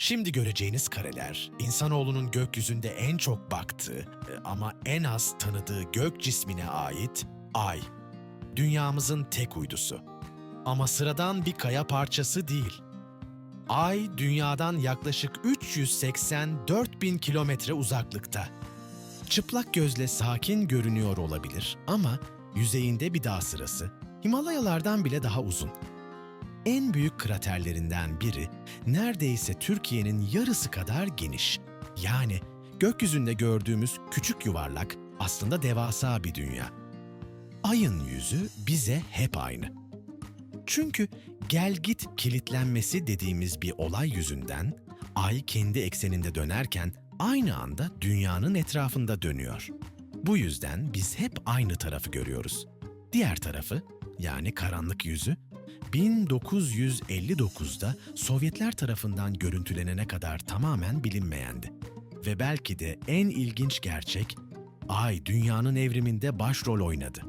Şimdi göreceğiniz kareler, insanoğlunun gökyüzünde en çok baktığı e, ama en az tanıdığı gök cismine ait Ay. Dünyamızın tek uydusu. Ama sıradan bir kaya parçası değil. Ay, Dünya'dan yaklaşık 384 bin kilometre uzaklıkta. Çıplak gözle sakin görünüyor olabilir ama yüzeyinde bir dağ sırası, Himalayalardan bile daha uzun. En büyük kraterlerinden biri neredeyse Türkiye'nin yarısı kadar geniş. Yani gökyüzünde gördüğümüz küçük yuvarlak aslında devasa bir dünya. Ayın yüzü bize hep aynı. Çünkü gel git kilitlenmesi dediğimiz bir olay yüzünden ay kendi ekseninde dönerken aynı anda dünyanın etrafında dönüyor. Bu yüzden biz hep aynı tarafı görüyoruz. Diğer tarafı yani karanlık yüzü 1959'da Sovyetler tarafından görüntülenene kadar tamamen bilinmeyendi. Ve belki de en ilginç gerçek, Ay dünyanın evriminde başrol oynadı.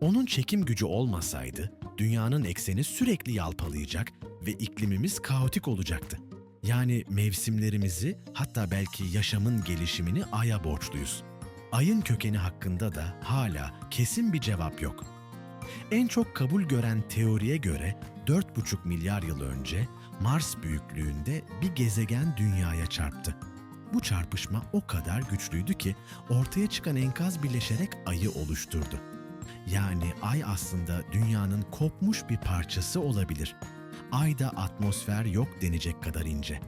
Onun çekim gücü olmasaydı, dünyanın ekseni sürekli yalpalayacak ve iklimimiz kaotik olacaktı. Yani mevsimlerimizi, hatta belki yaşamın gelişimini Ay'a borçluyuz. Ayın kökeni hakkında da hala kesin bir cevap yok. En çok kabul gören teoriye göre 4,5 milyar yıl önce Mars büyüklüğünde bir gezegen dünyaya çarptı. Bu çarpışma o kadar güçlüydü ki ortaya çıkan enkaz birleşerek ayı oluşturdu. Yani ay aslında dünyanın kopmuş bir parçası olabilir. Ayda atmosfer yok denecek kadar ince.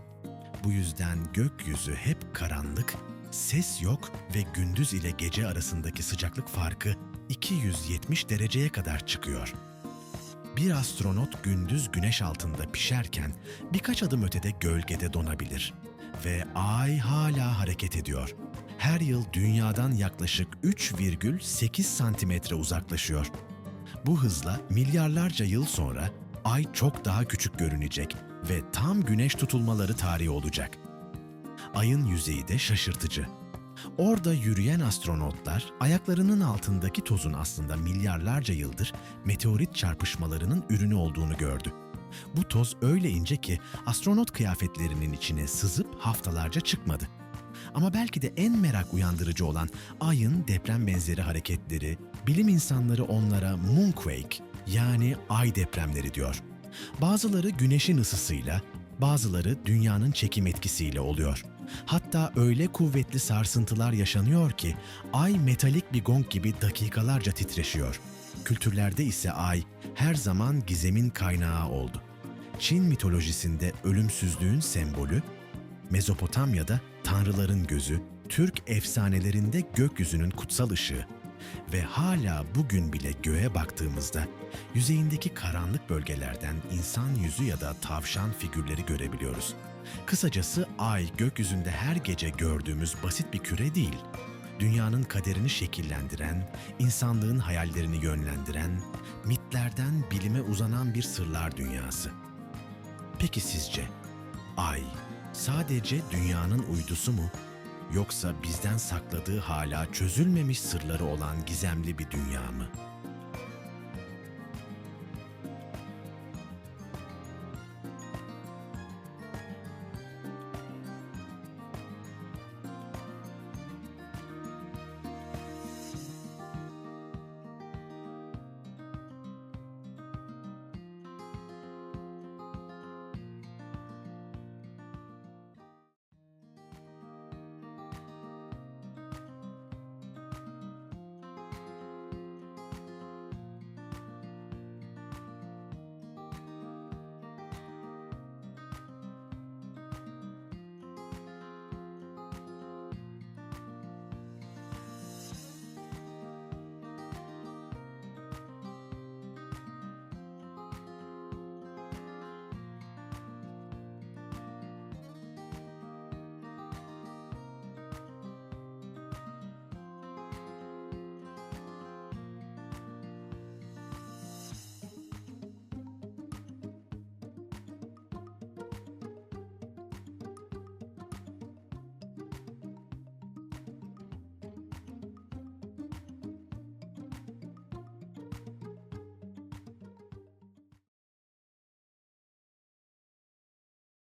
Bu yüzden gökyüzü hep karanlık, ses yok ve gündüz ile gece arasındaki sıcaklık farkı 270 dereceye kadar çıkıyor. Bir astronot gündüz güneş altında pişerken birkaç adım ötede gölgede donabilir. Ve ay hala hareket ediyor. Her yıl dünyadan yaklaşık 3,8 santimetre uzaklaşıyor. Bu hızla milyarlarca yıl sonra ay çok daha küçük görünecek ve tam güneş tutulmaları tarihi olacak. Ayın yüzeyi de şaşırtıcı. Orada yürüyen astronotlar ayaklarının altındaki tozun aslında milyarlarca yıldır meteorit çarpışmalarının ürünü olduğunu gördü. Bu toz öyle ince ki astronot kıyafetlerinin içine sızıp haftalarca çıkmadı. Ama belki de en merak uyandırıcı olan ayın deprem benzeri hareketleri, bilim insanları onlara moonquake yani ay depremleri diyor. Bazıları güneşin ısısıyla, bazıları dünyanın çekim etkisiyle oluyor. Hatta öyle kuvvetli sarsıntılar yaşanıyor ki ay metalik bir gong gibi dakikalarca titreşiyor. Kültürlerde ise ay her zaman gizemin kaynağı oldu. Çin mitolojisinde ölümsüzlüğün sembolü, Mezopotamya'da tanrıların gözü, Türk efsanelerinde gökyüzünün kutsal ışığı ve hala bugün bile göğe baktığımızda yüzeyindeki karanlık bölgelerden insan yüzü ya da tavşan figürleri görebiliyoruz. Kısacası ay gökyüzünde her gece gördüğümüz basit bir küre değil. Dünyanın kaderini şekillendiren, insanlığın hayallerini yönlendiren, mitlerden bilime uzanan bir sırlar dünyası. Peki sizce ay sadece dünyanın uydusu mu yoksa bizden sakladığı hala çözülmemiş sırları olan gizemli bir dünya mı?